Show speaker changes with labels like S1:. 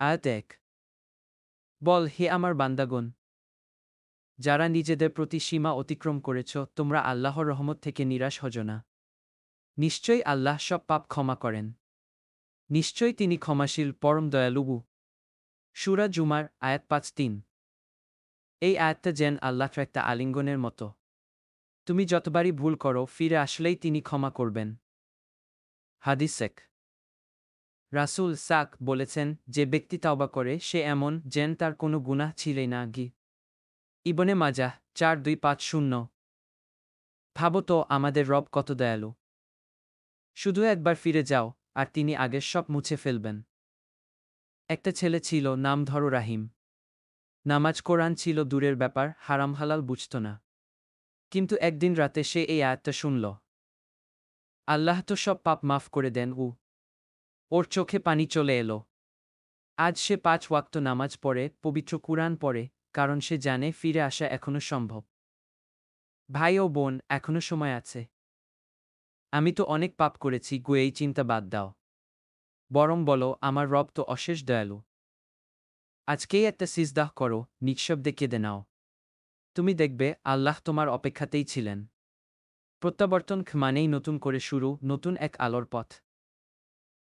S1: আয়াত এক বল, হে আমার বান্দাগণ, যারা নিজেদের প্রতি সীমা অতিক্রম করেছ, তোমরা আল্লাহর রহমত থেকে নিরাশ হজ না। নিশ্চয়ই আল্লাহ সব পাপ ক্ষমা করেন। নিশ্চয়ই তিনি ক্ষমাশীল, পরম দয়ালুবু। সুরা জুমার আয়াত পাঁচ তিন। এই আয়াতটা যেন আল্লাহ একটা আলিঙ্গনের মতো। তুমি যতবারই ভুল করো, ফিরে আসলেই তিনি ক্ষমা করবেন। হাদিসেক রাসুল সাক বলেছেন যে ব্যক্তি তাওবা করে, সে এমন যেন তার কোনো গুনাহ ছিলেই না গি ইবনে মাজা চার দুই পাঁচ শূন্য। ভাবো তো আমাদের রব কত দয়ালু। শুধু একবার ফিরে যাও, আর তিনি আগের সব মুছে ফেলবেন। একটা ছেলে ছিল, নাম ধরো রাহিম। নামাজ কোরআন ছিল দূরের ব্যাপার, হারাম হালাল বুঝত না। কিন্তু একদিন রাতে সে এই আয়াতটা শুনল। আল্লাহ তো সব পাপ মাফ করে দেন উ ওর চোখে পানি চলে এলো। আজ সে পাঁচ ওয়াক্ত নামাজ পড়ে, পবিত্র কুরআন পড়ে, কারণ সে জানে ফিরে আসা এখনও সম্ভব। ভাই ও বোন, এখনও সময় আছে। আমি তো অনেক পাপ করেছি, গো, এই চিন্তা বাদ দাও। বরং বলো, আমার রব তো অশেষ দয়ালু। আজকেই একটা সিজদাহ করো, নিঃশব্দে কেঁদে নাও। তুমি দেখবে, আল্লাহ তোমার অপেক্ষাতেই ছিলেন। প্রত্যাবর্তন মানেই নতুন করে শুরু, নতুন এক আলোর পথ।